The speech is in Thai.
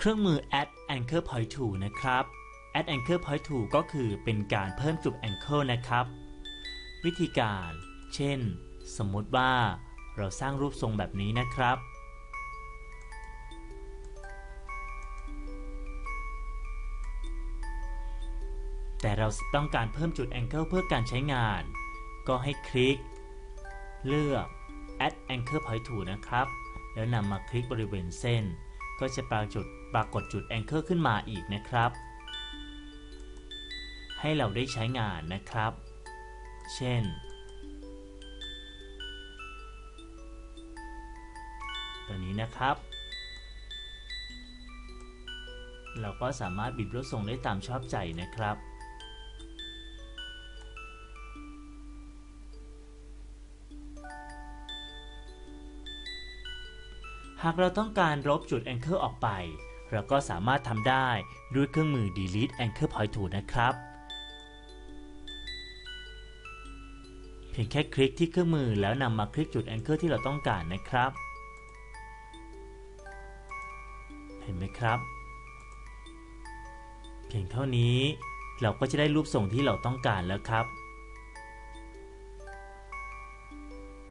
เครื่องมือ add anchor point to นะครับ add anchor point to ก็คือเป็นการเพิ่มจุด anchor นะครับ วิธีการ เช่น สมมติว่าเราสร้างรูปทรงแบบนี้นะครับ แต่เราต้องการเพิ่มจุด anchor เพื่อการใช้งาน ก็ให้คลิก เลือก add anchor point to นะครับ แล้วนำมาคลิกบริเวณเส้น ก็จะปรากฏปรากฏจุดแองเกอร์ขึ้นมาอีกนะครับ ให้เราได้ใช้งานนะครับ เช่น ตัวนี้นะครับ เราก็สามารถบิดรูปทรงได้ตามชอบใจนะครับ หากเราต้องการลบจุด Anchor ออกไป เราก็สามารถทำได้ด้วยเครื่องมือ Delete Anchor Point Tool นะครับ เพียงแค่คลิกที่เครื่องมือแล้วนำมาคลิกจุด Anchor ที่เราต้องการนะครับ เห็นไหมครับ เพียงเท่านี้เราก็จะได้รูปทรงที่เราต้องการแล้วครับ